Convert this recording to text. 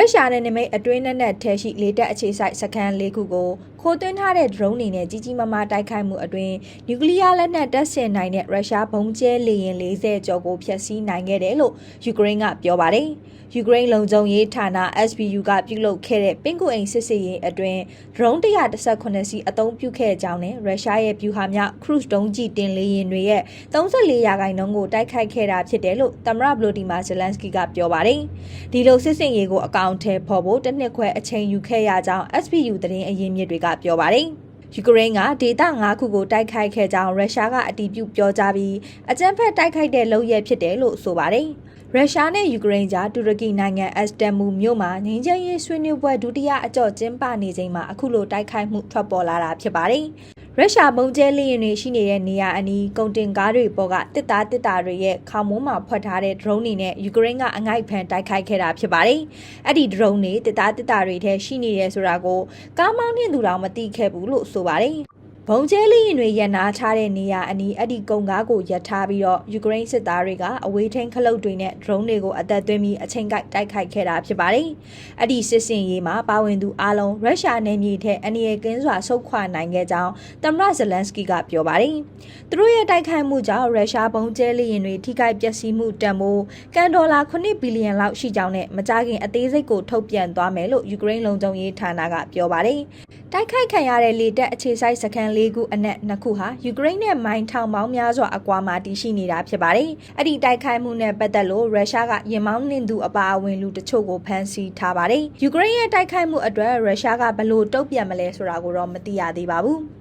ရုရှားနဲ့နမိတ်အတွင်းနဲ့နဲ့ထဲရှိလေတပ်အခြေစိုက်စခန်း၄ခုကိုခိုးသွင်းထားတဲ့ drone တွေနဲ့ကြီးကြီးမားမားတိုက်ခိုက်မှုအတွင်းနျူကလ িয়ার လက်နက်တပ်ဆင်နိုင်တဲ့ရုရှားဘုံကျဲလေယာဉ်40ကျော်ကိုဖျက်ဆီးနိုင်ခဲ့တယ်လို့ယူကရိန်းကပြောပါတယ်။ယူကရိန်းလုံခြုံရေးဌာန SBU ကပြုလုပ်ခဲ့တဲ့ပင်ကူအိမ်စစ်စေးရေးအတွင်း drone 118စီအသုံးပြုခဲ့ကြောင်းနဲ့ရုရှားရဲ့ဗျူဟာမြောက် cruise ဒုံးကျည်တင်လေယာဉ်တွေရဲ့34ရာခိုင်နှုန်းကိုတိုက်ခိုက်ခဲ့တာဖြစ်တယ်လို့သမ္မတဗလိုဒီမာဇလန်စကီကပြောပါတယ်။ဒီလိုစစ်စင်ရေးကိုအကောင့်ထဲပေါ်ဖို့တစ်နှစ်ခွဲအချိန်ယူခဲ့ရကြောင်း SBU သတင်းအရင်းမြစ်တွေကပြောပါတယ်။ယူကရိန်းကဒေသ၅ခုကိုတိုက်ခိုက်ခဲ့ကြောင်းရုရှားကအတည်ပြုပြောကြားပြီးအကြမ်းဖက်တိုက်ခိုက်တဲ့လုပ်ရဖြစ်တယ်လို့ဆိုပါတယ်။ရုရှားနဲ့ယူကရိန်းကြားတူရကီနိုင်ငံအက်စတန်မူမြို့မှာငင်းချမ်းရေးဆွေးနွေးပွဲဒုတိယအကြော့ကျင်းပနေချိန်မှာအခုလိုတိုက်ခိုက်မှုထွက်ပေါ်လာတာဖြစ်ပါတယ်။ ရုရှားဘုံကျဲလေယာဉ်တွေရှိနေတဲ့နေရာအနီးကုန်တင်ကားတွေပေါ်ကတစ်သားတစ်တာတွေရဲ့ခေါင်းမိုးမှာဖွက်ထားတဲ့ drone တွေနဲ့ယူကရိန်းကအငိုက်ဖန်တိုက်ခိုက်ခဲ့တာဖြစ်ပါတယ်။အဲ့ဒီ drone တွေတစ်သားတစ်တာတွေထဲရှိနေရဲဆိုတာကိုကားမောင်းနှင်သူတော်မသိခဲ့ဘူးလို့ဆိုပါတယ်။ ဘုံကျဲလီရင်တွေရန်နာထားတဲ့နေရာအနီးအဲ့ဒီကုန်းကားကိုရပ်ထားပြီးတော့ယူကရိန်းစစ်သားတွေကအဝေးထိန်းခလုတ်တွေနဲ့ drone တွေကိုအသက်သွင်းပြီးအချိန်ကိုက်တိုက်ခိုက်ခဲ့တာဖြစ်ပါတယ်။အဲ့ဒီစစ်စင်ရေးမှာပါဝင်သူအလုံးရုရှားနယ်မြေထဲအနီးကင်းစွာဆုတ်ခွာနိုင်ခဲ့ကြောင်းသမ္မတဇလန်စကီကပြောပါတယ်။သူတို့ရဲ့တိုက်ခိုက်မှုကြောင့်ရုရှားဘုံကျဲလီရင်တွေထိခိုက်ပျက်စီးမှုတန်ဖိုးကန်ဒေါ်လာ9ဘီလီယံလောက်ရှိကြောင်းနဲ့မကြခင်အသေးစိတ်ကိုထုတ်ပြန်သွားမယ်လို့ယူကရိန်းလုံခြုံရေးဌာနကပြောပါတယ်။တိုက်ခိုက်ခံရတဲ့လေတပ်အခြေစိုက်စခန်း၄ခုအနက်နှစ်ခုဟာယူကရိန်းနဲ့မိုင်ထောင်ပေါင်းများစွာအကွာမှာတည်ရှိနေတာဖြစ်ပါတယ်။အဲ့ဒီတိုက်ခိုက်မှုနဲ့ပတ်သက်လို့ရုရှားကရင်မောင်းနှင်သူအပါအဝင်လူတချို့ကိုဖမ်းဆီးထားပါတယ်။ယူကရိန်းရဲ့တိုက်ခိုက်မှုအတွက်ရုရှားကဘယ်လို့တုံ့ပြန်မလဲဆိုတာကိုတော့မသိရသေးပါဘူး။